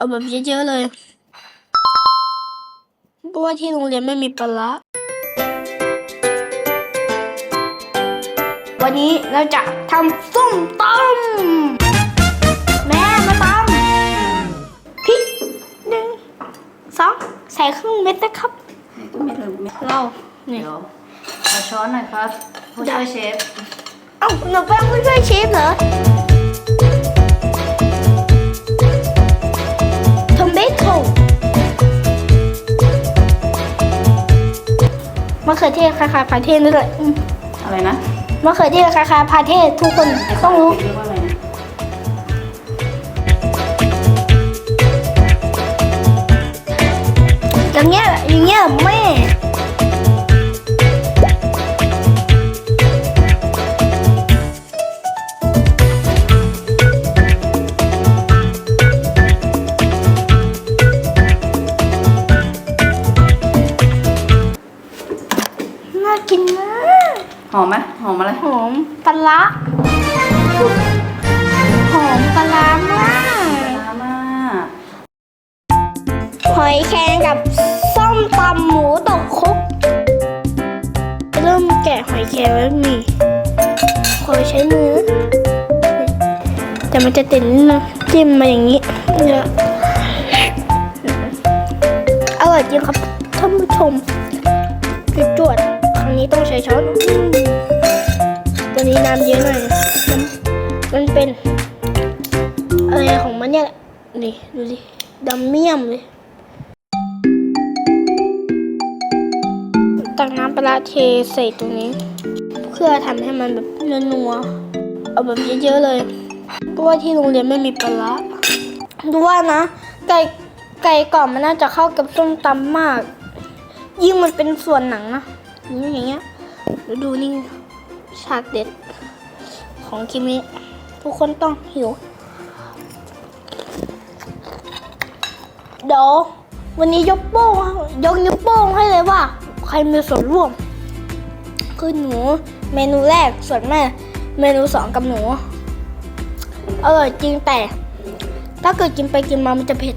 เอาแบบเยอะๆเลยเพราะว่าที่โรงเรียนไม่มีปลาร้าวันนี้เราจะทำส้มตำแม่มาตำพริกหนึ่งสองใส่ครึ่งเม็ดนะครับไม่ถึงไม่เราเนี่ยเดี๋ยวเอาช้อนหน่อยครับผู้ช่วยเชฟเอ้าหนูเป็นผู้ช่วยเชฟเหรอทอะเขือเทศคล้ายๆพาเทศนี่แหละอืมอะไรนะมะเขือเทศคล้ายๆพาเทศทุกคนต้องรู้ เรียกว่าอะไรนะอย่างเงี้ยแหละอย่างเงี้ยแม่ กินมากหอมไหมหอมอะไรหอมปลาร้าหอมปลาร้ามากน้ำมากหอยแครงกับส้มตำหมูตกครกเริ่มแกะหอยแครงแล้วมีขอใช้มือ แต่มันจะติดนิดนึงจิ้มมาอย่างนี้เนี่ยอร่อยจริงครับท่านผู้ชมจุดจวด ต้องใช้ช้อนอืมตัวนี้น้ำเยอะหน่อยมันมันเป็นอะไรของมันเนี่ยแหละนี่ดูดิดำเมี่ยมเลยตักน้ำปลาเทใส่ตรงนี้ เพื่อทำให้มันแบบนัวๆเอาแบบเยอะๆเลยเพราะว่าที่โรงเรียนไม่มีปลาร้าดูว่านะ ไก่ไก่กรอบมันน่าจะเข้ากับส้มตำมาก ยิ่งมันเป็นส่วนหนังนะ อย่างเงี้ยแล้วดูนี่ฉากเด็ดของคลิปนี้ ทุกคนต้องหิว เดี๋ยววันนี้ยกโป้งยกนิ้วโป้งให้เลยว่า ใครมีส่วนร่วม คือหนูเมนูแรกส่วนแม่เมนูสองกับหนู อร่อยจริงแต่ ถ้าเกิดกินไปกินมามันจะเผ็ด